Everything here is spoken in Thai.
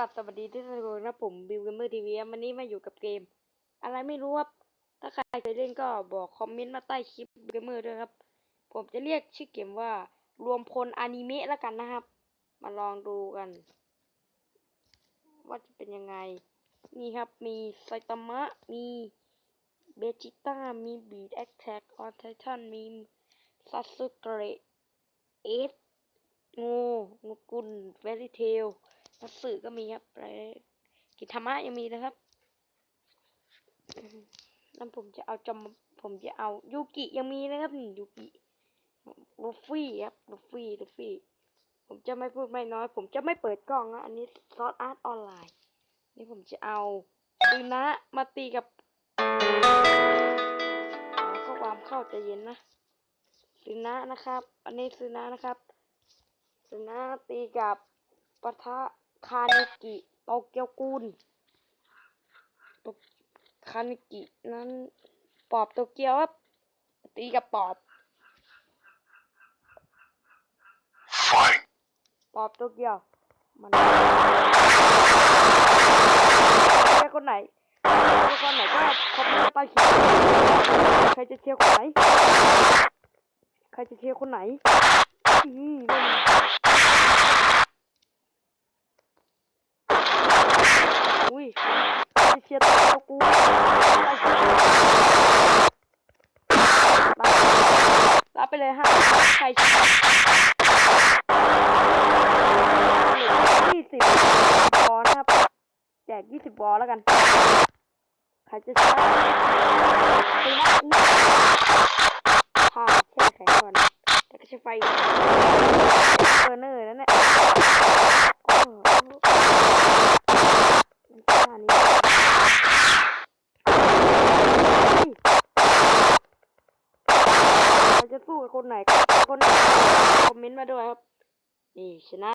กลับสวัสดีที่ทุกคนะผมบิวเกมเมอร์ทีวีวันนี้มาอยู่กับเกม อะไรไม่รู้ครับ ถ้าใครเคยเล่นก็บอกคอมเมนต์มาใต้คลิปเกมเมอร์ด้วยครับ ผมจะเรียกชื่อเกมว่ารวมพลอนิเมะแล้วกันนะครับ มาลองดูกัน ว่าจะเป็นยังไง นี่ครับมีไซตามะ มีเบจิต้า มีบีดแอคแท็กออนไททันมีซัสึเกะเอสงูงูกุลเฟริเทล นักสื่อก็มีครับอะไรกิจธรรมะยังมีนะครับแล้วผมจะเอาจอมผมจะเอายูกิยังมีนะครับนี่ยูกิลูฟี่ครับลูฟี่ลูฟี่ ผมจะไม่พูดไม่น้อย ผมจะไม่เปิดกล้องนะอันนี้ซอสอาร์ตออนไลน์ นี่ผมจะเอาปืนะมาตีกับขอข้อความเข้าใจเย็นนะซื้อนะนะครับ อันนี้ซื้อนะนะครับซื้อนะตีกับปะทะ คานิกิโตเกียวกุลโตคานิกินั้นปอบโตเกียวครับตีกับปอบ ปอบโตเกียว มันใครคนไหนใครคนไหนก็คอมเมนต์ใต้คลิปใครจะเชียร์คนไหน ใครจะเชียร์คนไหนอืมเล่นอุ้ยใครจะเชียร์ตัวกูใต้คลิปรับรับไป เลยฮะใครชยี่สิบบอลนะครับแจกยี่สิบบอลแล้วกันใครจะชนะตีนะนี่ผ่าแช่แข็งก่อนแต่ก็ใช้ไฟเบอร์เนอร์นั่นแหละโอ้โหมันท่านี้เฮ้ยเรา จะสู้กับคนไหนคนไหนคอมเมนต์มาด้วยครับ นี่ชนะ